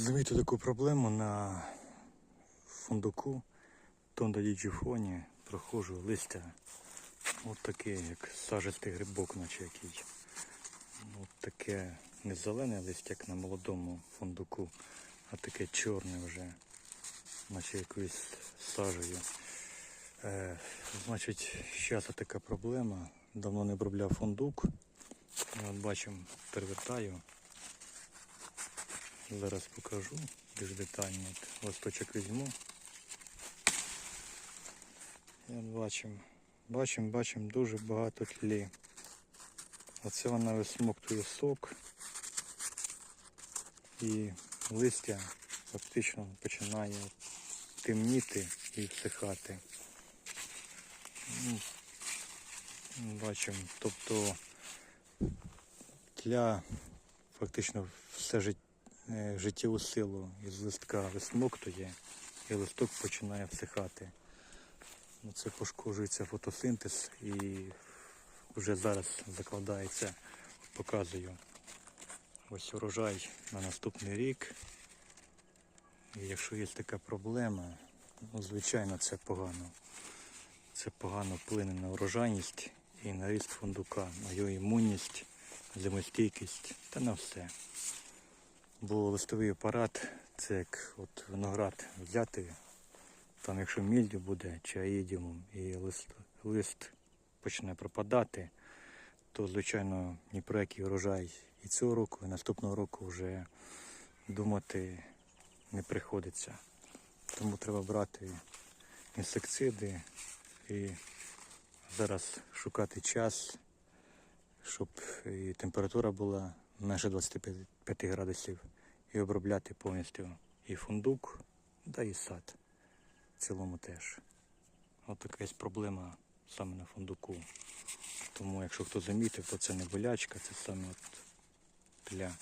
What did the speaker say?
Замітив таку проблему на фундуку Тонда діджіфоні проходжу листя. От таке, як сажистий грибок, наче який. От таке не зелене листя, як на молодому фундуку, а таке чорне вже, наче якоюсь сажею. Е, значить, зараз така проблема. Давно не обробляв фундук. От бачимо, перевертаю. Зараз покажу більш детально. Листочок візьму. Бачимо, бачимо, бачимо дуже багато тлі. Оце вона висмоктує сок і листя фактично починає темніти і всихати. Ну, Бачимо, тобто тля фактично все життя життєву силу із листка висмоктує і листок починає всихати. Ну, Це пошкоджується фотосинтез і вже зараз закладається, показую. Ось урожай на наступний рік. І якщо є така проблема, ну, звичайно, це погано. Це погано вплине на урожайність і на ріст фундука, на його імунність, зимостійкість та на все. Бо листовий апарат це як от виноград взяти, там якщо мільдю буде чи аїдіумом і лист, лист почне пропадати, то звичайно ні про який урожай і цього року, і наступного року вже думати не приходиться. Тому треба брати інсекциди і зараз шукати час, щоб і температура була менше 25 градусів, і обробляти повністю і фундук, да і сад в цілому теж. От така проблема саме на фундуку. Тому якщо хто замітив, то це не болячка, це саме от тля.